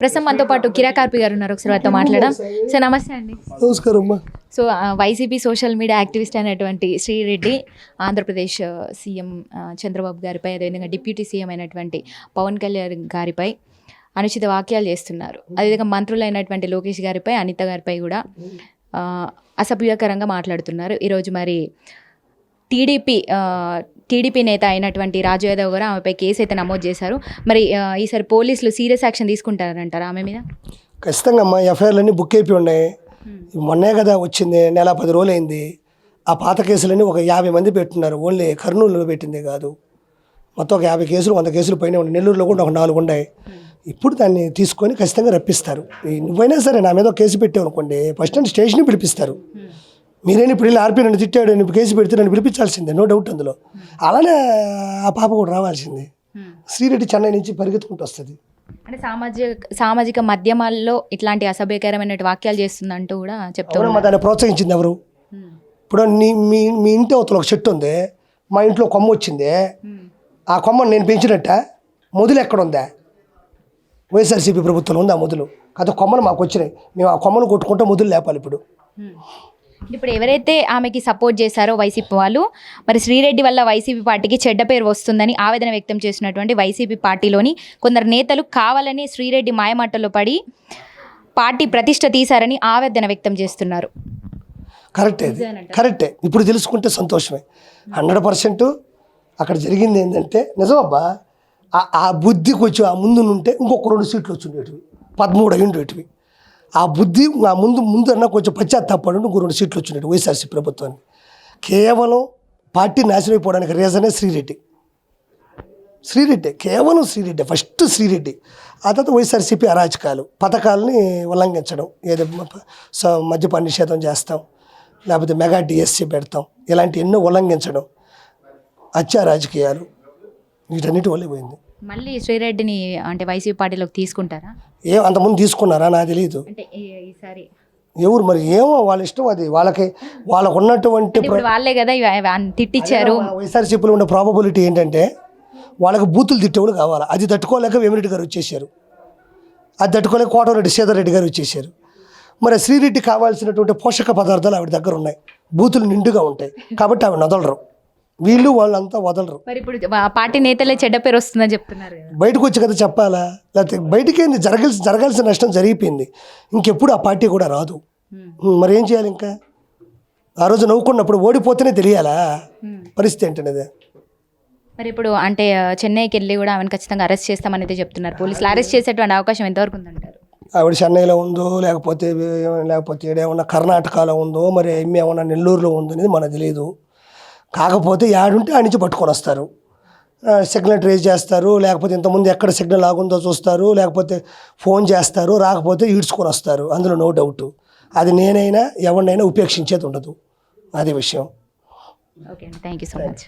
ప్రస్తుతం మనతో పాటు కిరాకార్పి గారు ఉన్నారు. ఒకసారి వారితో మాట్లాడడం సార్ నమస్తే అండి. నమస్కారం అమ్మా so YCP social media activist అయినటువంటి శ్రీరెడ్డి ఆంధ్రప్రదేశ్ సీఎం చంద్రబాబు గారిపై అదేవిధంగా డిప్యూటీ సీఎం అయినటువంటి పవన్ కళ్యాణ్ గారిపై అనుచిత వాక్యాలు చేస్తున్నారు. అదేవిధంగా మంత్రులైనటువంటి లోకేష్ గారిపై అనిత గారిపై కూడా అసభ్యకరంగా మాట్లాడుతున్నారు. ఈరోజు మరి టీడీపీ టీడీపీ నేత అయినటువంటి రాజు యాదవ్ గారు ఆమెపై కేసు అయితే నమోదు చేశారు. మరి ఈసారి పోలీసులు సీరియస్ యాక్షన్ తీసుకుంటారంటారా ఆమె మీద? ఖచ్చితంగా అమ్మా ఎఫ్ఐఆర్లన్నీ బుక్ అయిపోయి ఉన్నాయి. మొన్నే కదా వచ్చింది నెల పది రోజులు అయింది ఆ పాత కేసులన్నీ ఒక యాభై మంది పెట్టున్నారు ఓన్లీ కర్నూలులో పెట్టింది కాదు. మొత్తం ఒక యాభై కేసులు వంద కేసులు పైన ఉన్నాయి. నెల్లూరులో కూడా ఒక నాలుగు ఉన్నాయి. ఇప్పుడు దాన్ని తీసుకొని ఖచ్చితంగా రప్పిస్తారు. నువ్వైనా సరే నా మీద ఒక కేసు పెట్టావు అనుకోండి ఫస్ట్ అండ్ స్టేషన్కి పిలిపిస్తారు. మీరేని ఇప్పుడు వెళ్ళి ఆర్పీ నన్ను తిట్టాడు నేను కేసు పెడితే నన్ను పిలిపించాల్సిందే నో డౌట్ అందులో. అలానే ఆ పాప కూడా రావాల్సిందే. శ్రీరెడ్డి చెన్నై నుంచి పరిగెత్తుకుంటూ వస్తుంది. అంటే సామాజిక సామాజిక మాధ్యమాల్లో ఇట్లాంటి అసభ్యకరమైన వాక్యాలు చేస్తుందంటూ కూడా చెప్తూ ఎవరమ్మా దాన్ని ప్రోత్సహించింది ఎవరు? ఇప్పుడు నీ మీ మీ ఇంటి అవతల ఒక చెట్టు ఉంది మా ఇంట్లో కొమ్మ వచ్చింది ఆ కొమ్మను నేను పెంచినట్ట? మొదలు ఎక్కడ ఉందా? వైఎస్ఆర్సీపీ ప్రభుత్వంలో ఉంది ఆ మొదలు? కాదు కొమ్మలు మాకు వచ్చినాయి. మేము ఆ కొమ్మను కొట్టుకుంటూ మొదలు లేపాలి ఇప్పుడు. ఇప్పుడు ఎవరైతే ఆమెకి సపోర్ట్ చేశారో వైసీపీ వాళ్ళు మరి శ్రీరెడ్డి వల్ల వైసీపీ పార్టీకి చెడ్డ పేరు వస్తుందని ఆవేదన వ్యక్తం చేసినటువంటి వైసీపీ పార్టీలోని కొందరు నేతలు కావాలని శ్రీరెడ్డి మాయమాటలో పడి పార్టీ ప్రతిష్ట తీశారని ఆవేదన వ్యక్తం చేస్తున్నారు. కరెక్టే కరెక్టే. ఇప్పుడు తెలుసుకుంటే సంతోషమే. హండ్రెడ్ పర్సెంట్ అక్కడ జరిగింది ఏంటంటే నిజమబ్బా ఆ- ఆ బుద్ధికి వచ్చి ఆ ముందు నుంటే ఇంకొక రెండు సీట్లు వచ్చి ఉండేటివి. పదమూడు అయి ఉండేటివి. ఆ బుద్ధి ఆ ముందు ముందు అన్న కొంచెం పశ్చాత్తాపడి ఇంకో రెండు సీట్లు వచ్చినట్టు వైఎస్ఆర్సీ ప్రభుత్వాన్ని. కేవలం పార్టీ నాశనం అయిపోవడానికి రీజనే శ్రీరెడ్డి. శ్రీరెడ్డి కేవలం శ్రీరెడ్డి ఫస్ట్ శ్రీరెడ్డి. ఆ తర్వాత వైఎస్ఆర్సీపీ అరాచకాలు పథకాలని ఉల్లంఘించడం ఏదో స- మద్యపాన నిషేధం చేస్తాం లేకపోతే మెగా డిఎస్సీ పెడతాం ఇలాంటి ఎన్నో ఉల్లంఘించడం హత్యా రాజకీయాలు వీటన్నిటి వల్లే పోయింది. మళ్ళీ శ్రీరెడ్డిని అంటే వైసీపీ పార్టీలోకి తీసుకుంటారా? ఏ అంతకుముందు తీసుకున్నారా? నాకు తెలియదు అంటే ఈసారి ఎవరు మరి? ఏమో వాళ్ళ ఇష్టం అది. వాళ్ళకి వాళ్ళకు ఉన్నటువంటి ఇప్పుడు వాళ్ళే కదా ఇవి- ఇవి అన్ని తిట్టించారు వైఎస్ఆర్సీపీలో ఉన్న ప్రాబబిలిటీ ఏంటంటే వాళ్ళకి బూతులు తిట్టేవాళ్ళు కావాలి? అది తట్టుకోలేక వేమిరెడ్డి గారు వచ్చేసారు. అది తట్టుకోలేక కోటరెడ్డి సీతారెడ్డి గారు వచ్చేసారు. మరి శ్రీరెడ్డి కావాల్సినటువంటి పోషక పదార్థాలు ఆవిడ దగ్గర ఉన్నాయి. బూతులు నిండుగా ఉంటాయి. కాబట్టి ఆవిడ వదలరు వీళ్ళు వాళ్ళంతా వదలరు. మరి ఇప్పుడు పార్టీ నేతలే చెడ్డ పేరు వస్తుందని చెప్తున్నారు బయటకు వచ్చి కదా చెప్పాలా? లేకపోతే బయటికి ఏంది జరగాల్సి జరగాల్సిన నష్టం జరిగిపోయింది. ఇంకెప్పుడు ఆ పార్టీ కూడా రాదు. మరి ఏం చేయాలి ఇంకా? ఆ రోజు నవ్వుకున్నప్పుడు ఓడిపోతేనే తెలియాలా? పరిస్థితి ఏంటనేది? మరి ఇప్పుడు అంటే చెన్నైకి వెళ్ళి కూడా ఆమెను ఖచ్చితంగా అరెస్ట్ చేస్తామని అయితే చెప్తున్నారు. పోలీసులు అరెస్ట్ చేసేటువంటి అవకాశం ఎంతవరకు ఉందంటారు? ఆవిడ చెన్నైలో ఉందో లేకపోతే లేకపోతే ఏమన్నా కర్ణాటకలో ఉందో మరి ఏమి ఏమన్నా నెల్లూరులో ఉందో అనేది మనకు తెలియదు. కాకపోతే యాడుంటే ఆ నుంచి పట్టుకొని వస్తారు. సిగ్నల్ ట్రేస్ చేస్తారు. లేకపోతే ఇంతకుముందు ఎక్కడ సిగ్నల్ ఆగుందో చూస్తారు. లేకపోతే ఫోన్ చేస్తారు. రాకపోతే ఈడ్చుకొని వస్తారు. అందులో నో డౌట్. అది నేనైనా ఎవరినైనా ఉపేక్షించేది ఉండదు. అదే విషయం. Okay thank you so much.